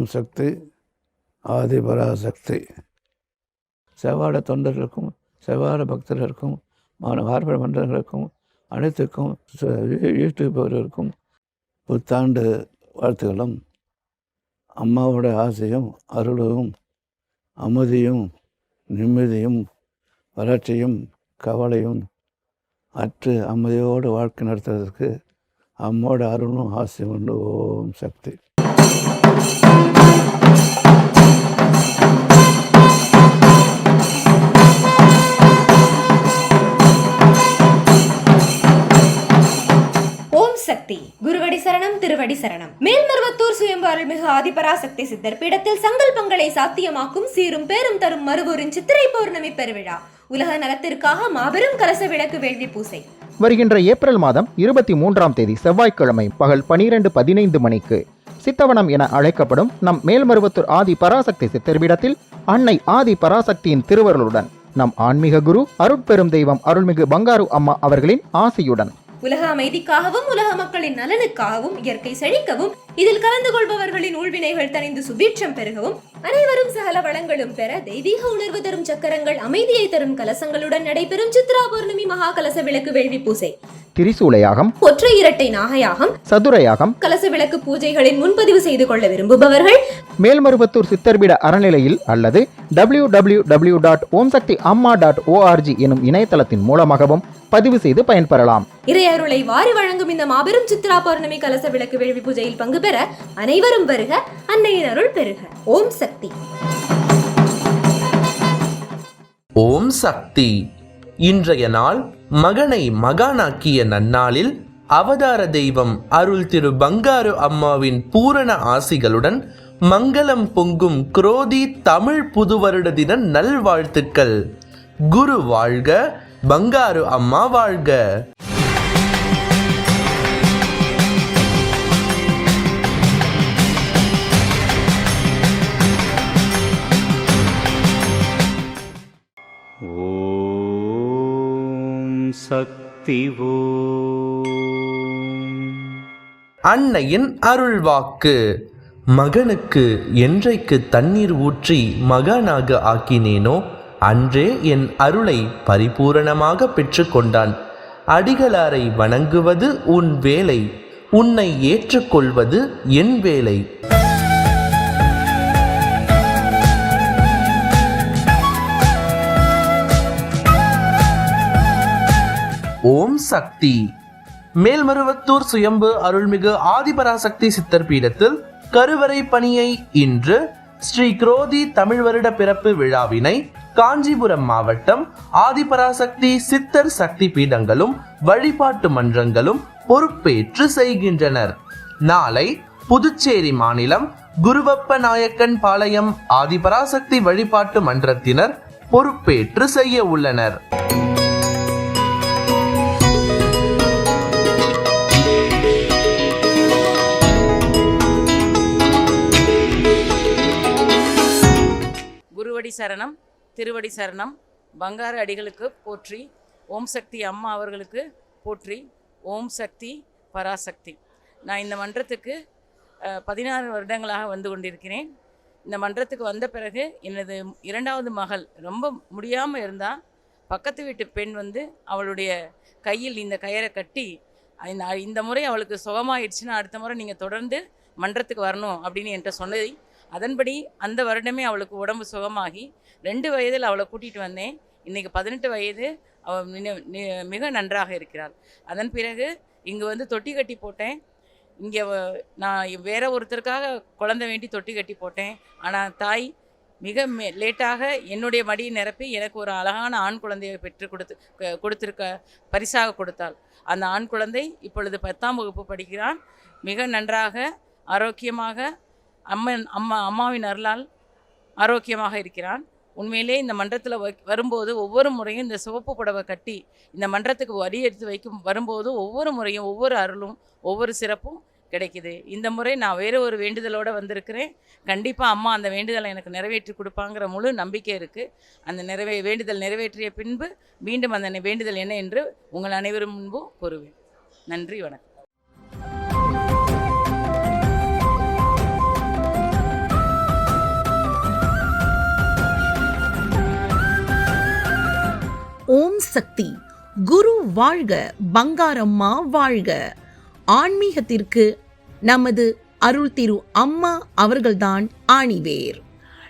ஓம் சக்தி ஆதிபராசக்தி செவ்வாட தொண்டர்களுக்கும் செவ்வாட பக்தர்களுக்கும் மான பார்ப்பன மன்றங்களுக்கும் அனைத்துக்கும் ச- யூடியூபர்களுக்கும் புத்தாண்டு வாழ்த்துக்களும் அம்மாவோட ஆசையும் அருளும் அமைதியும் நிம்மதியும் வளர்ச்சியும் கவலையும் அற்று அமைதியோடு வாழ்க்கை நடத்துறதுக்கு அம்மோட அருளும் ஆசையும் உண்டு ஓம் சக்தி சக்தி. குருவடி சரணம் திருவடி சரணம். மேல்மருவத்தூர் சுயம்பு அருள்மிகு ஆதிபராசக்தி சித்தர் பீடத்தில் சங்கல்பங்களை சாத்தியமாக்கும் சீரும் பேரும் தரும் மறுவூரின் சித்திரை பௌர்ணமி பெருவிழா. உலக நலத்திற்காக மாபெரும் கலச விளக்கு வேள்வி பூசை. வருகின்ற ஏப்ரல் மாதம் இருபத்தி மூன்றாம் தேதி செவ்வாய்க்கிழமை பகல் பனிரெண்டு பதினைந்து மணிக்கு சித்தவனம் என அழைக்கப்படும் நம் மேல்மருவத்தூர் ஆதி பராசக்தி சித்தர்பீடத்தில் அன்னை ஆதி பராசக்தியின் திருவருளுடன் நம் ஆன்மீக குரு அருட்பெரும் தெய்வம் அருள்மிகு பங்காரு அம்மா அவர்களின் ஆசையுடன். உலக அமைதிக்காகவும் உலக மக்களின் நலனுக்காகவும் இயற்கை செழிக்கவும் இதில் கலந்து கொள்பவர்களின் உள்வினைகள் தணிந்து சுபீட்சம் பெருகவும் அனைவரும் சகல வளங்களும் பெற தெய்வீக உணர்வு தரும் சக்கரங்கள் அமைதியை தரும் கலசங்களுடன் நடைபெறும் சித்ரா பௌர்ணமி மகா கலச விளக்கு வேள்வி பூசை. திரிசூலையாகம் ஒற்றை இரட்டை நாகயாகம் சதுரயாகம் கலச விளக்கு பூஜைகளின் முன்பதிவு செய்து கொள்ள விரும்புபவர்கள் மேல்மருவத்தூர் சித்தர்பீட அறநிலையில் அல்லது W W W dot Om Shakti Amma dot org எனும் இணையதளத்தின் மூலமாகவும் பதிவு செய்து பயன்பெறலாம். இறையருளை வாரி வழங்கும் இந்த மாபெரும் சித்ரா பௌர்ணமி கலச விளக்கு வேள்வி பூஜையில் பங்கு பெற அனைவரும் வருக அன்னையின் அருள் பெறுக. ஓம் சக்தி. ஓம் சக்தி. இன்றைய நாள் மகனை மகானாக்கிய நன்னாளில் அவதார தெய்வம் அருள் திரு பங்காரு அம்மாவின் பூரண ஆசிகளுடன் மங்களம் பொங்கும் குரோதி தமிழ் புது வருட தின நல்வாழ்த்துக்கள். குரு வாழ்க பங்காரு அம்மா வாழ்க. ஓ சக்திவோ அன்னையின் அருள்வாக்கு. மகனுக்கு என்றைக்கு தண்ணீர் ஊற்றி மகனாக ஆக்கினேனோ அன்றே என் அருளை பரிபூரணமாக பெற்றுக்கொண்டான். அடிகளாரை வணங்குவது உன் வேலை உன்னை ஏற்றுக்கொள்வது என் வேலை. ஓம் சக்தி. மேல்மருவத்தூர் சுயம்பு அருள்மிகு ஆதிபராசக்தி சித்தர் பீடத்தில் கருவறை பணியை இன்று ஸ்ரீ குரோதி தமிழ் வருட பிறப்பு விழாவினை காஞ்சிபுரம் மாவட்டம் ஆதிபராசக்தி சித்தர் சக்தி பீடங்களும் வழிபாட்டு மன்றங்களும் பொறுப்பேற்று செய்கின்றனர். நாளை புதுச்சேரி மாநிலம் குருவப்ப நாயக்கன் பாளையம் ஆதிபராசக்தி வழிபாட்டு மன்றத்தினர் பொறுப்பேற்று செய்ய உள்ளனர். குருவடி சரணம் திருவடி சரணம் பங்கார அடிகளுக்கு போற்றி ஓம் சக்தி அம்மா அவர்களுக்கு போற்றி ஓம் சக்தி பராசக்தி. நான் இந்த மன்றத்துக்கு பதினாறு வருடங்களாக வந்து கொண்டிருக்கிறேன். இந்த மன்றத்துக்கு வந்த பிறகு எனது இரண்டாவது மகள் ரொம்ப முடியாமல் இருந்தால் பக்கத்து வீட்டு பெண் வந்து அவளுடைய கையில் இந்த கயிறை கட்டி இந்த இந்த முறை அவளுக்கு சுகமாயிடுச்சுன்னா அடுத்த முறை நீங்கள் தொடர்ந்து மன்றத்துக்கு வரணும் அப்படின்னு என்கிட்ட சொன்னதை அதன்படி அந்த வருடமே அவளுக்கு உடம்பு சுகமாகி ரெண்டு வயதில் அவளை கூட்டிகிட்டு வந்தேன். இன்றைக்கி பதினெட்டு வயது. அவள் மிக- நன்றாக இருக்கிறாள். அதன் பிறகு இங்கே வந்து தொட்டி கட்டி போட்டேன். இங்கே நான் வேற ஒருத்தருக்காக குழந்தை வேண்டி தொட்டி கட்டி போட்டேன். ஆனால் தாய் மிக மே- லேட்டாக என்னுடைய மடியை நிரப்பி எனக்கு ஒரு அழகான ஆண் குழந்தையை பெற்று கொடுத்து க- பரிசாக கொடுத்தாள். அந்த ஆண் குழந்தை இப்பொழுது பத்தாம் வகுப்பு படிக்கிறான். மிக நன்றாக ஆரோக்கியமாக அம்மன் அம்மா அம்மாவின் அருளால் ஆரோக்கியமாக இருக்கிறான். உண்மையிலே இந்த மன்றத்தில் வரும்போது ஒவ்வொரு முறையும் இந்த சிவப்பு புடவை கட்டி இந்த மன்றத்துக்கு வரி எடுத்து வைக்கும் வரும்போது ஒவ்வொரு முறையும் ஒவ்வொரு அருளும் ஒவ்வொரு சிறப்பும் கிடைக்குது. இந்த முறை நான் வேறு ஒரு வேண்டுதலோடு வந்திருக்கிறேன். கண்டிப்பாக அம்மா அந்த வேண்டுதலை எனக்கு நிறைவேற்றி கொடுப்பாங்கிற முழு நம்பிக்கை இருக்குது அந்த நிறைவே வேண்டுதல் நிறைவேற்றிய பின்பு மீண்டும் அந்த வேண்டுதல் என்ன என்று உங்கள் அனைவரும் முன்பும் கூறுவேன். நன்றி வணக்கம். ஓம் சக்தி. குரு வாழ்க பங்காரம்மா வாழ்க. ஆன்மீகத்திற்கு நமது அருள் திரு அம்மா அவர்கள்தான் ஆணிவேர்.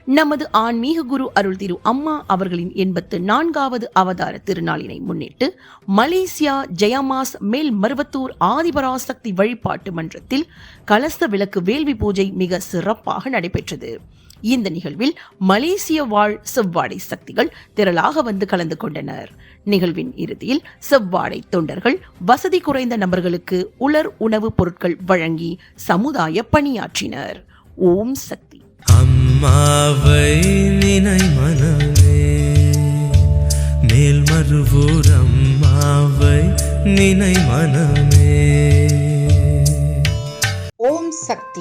நமது ஆன்மீக குரு அருள் திரு அம்மா அவர்களின் எண்பத்து நான்காவது அவதார திருநாளினை முன்னிட்டு மலேசியா ஜெயமாஸ் மேல் மருவத்தூர் ஆதிபராசக்தி வழிபாட்டு மன்றத்தில் கலச விளக்கு வேள்வி பூஜை மிக சிறப்பாக நடைபெற்றது. இந்த நிகழ்வில் மலேசிய வாழ் செவ்வாடை சக்திகள் திரளாக வந்து கலந்து கொண்டனர். நிகழ்வின் இறுதியில் செவ்வாடை தொண்டர்கள் வசதி குறைந்த நபர்களுக்கு உலர் உணவுப் பொருட்கள் வழங்கி சமுதாய பணியாற்றினர். ஓம் சக்தி. அம்மாவை நினை மனமே மேல்மருவூர் அம்மாவை நினை மனமே. ஓம் சக்தி.